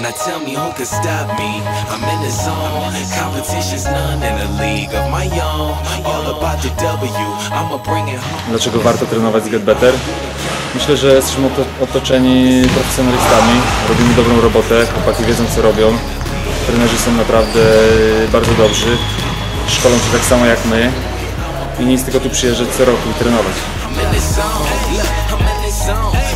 Now tell me who can stop me. I'm in the zone. Competition's none in a league of my own. All about the W. I'ma bring it home. Dlaczego warto trenować z Get Better? Myślę, że jesteśmy oto- otoczeni profesjonalistami, robimy dobrą robotę, chłopaki wiedzą co robią. Trenerzy są naprawdę bardzo dobrzy, szkolą się tak samo jak my i nic tylko tu przyjeżdżać co roku i trenować.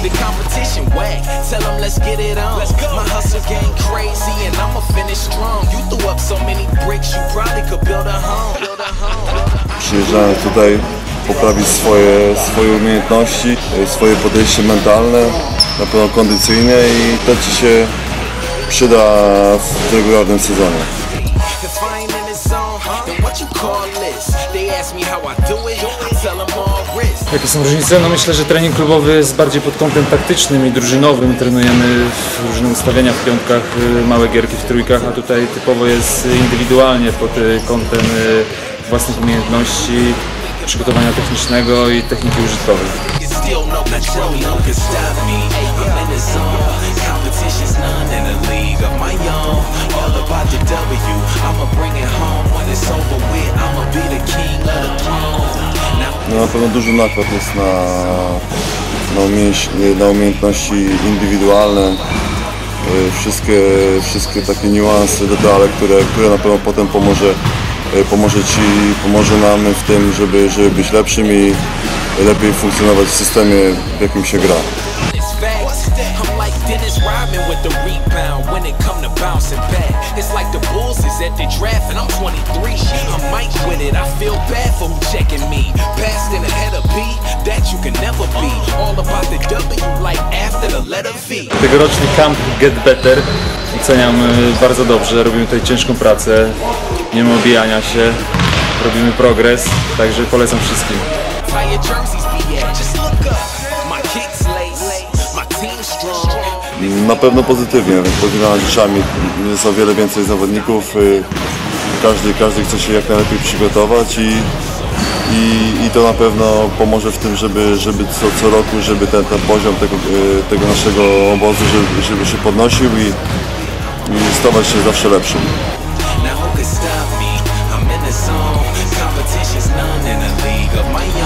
The competition whack. Tell 'em let's get it on. My hustle game crazy and I'ma finish strong. You threw up so many bricks, you probably could build a home. Tutaj poprawić swoje, swoje umiejętności, e, swoje podejście mentalne, na pewno kondycyjne i to Ci się przyda w regularnym sezonie. Jakie są różnice? No myślę, że trening klubowy jest bardziej pod kątem taktycznym i drużynowym. Trenujemy w różne ustawienia w piątkach, y, małe gierki w trójkach, a tutaj typowo jest indywidualnie pod y, kątem y, własnych umiejętności, przygotowania technicznego i techniki użytkowej. No na pewno duży nakład jest na, na, na umiejętności indywidualne, e, wszystkie, wszystkie takie niuanse, detale, które, które na pewno potem pomoże, e, pomoże Ci, pomoże nam w tym, żeby, żeby być lepszym i lepiej funkcjonować w systemie, w jakim się gra. Dennis with the rebound when it come to bouncing back. It's like the Bulls is at the draft and I'm 23. I'm it. I feel bad for who checking me. Passed in ahead of B, that you can never be. All about the W, like after the letter V. Tegoroczny camp Get Better oceniam y, bardzo dobrze. Robimy tutaj ciężką pracę, nie ma obijania się, robimy progres, także polecam wszystkim. Na pewno pozytywnie. Pod wieloma rzeczami jest o wiele więcej zawodników. Każdy, każdy chce się jak najlepiej przygotować i, i, i to na pewno pomoże w tym, żeby, żeby co, co roku, żeby ten, ten poziom tego, y, tego naszego obozu, żeby, żeby się podnosił i, i stawać się zawsze lepszym. Now who can stop me? I'm in the zone. Competition's none in a league of my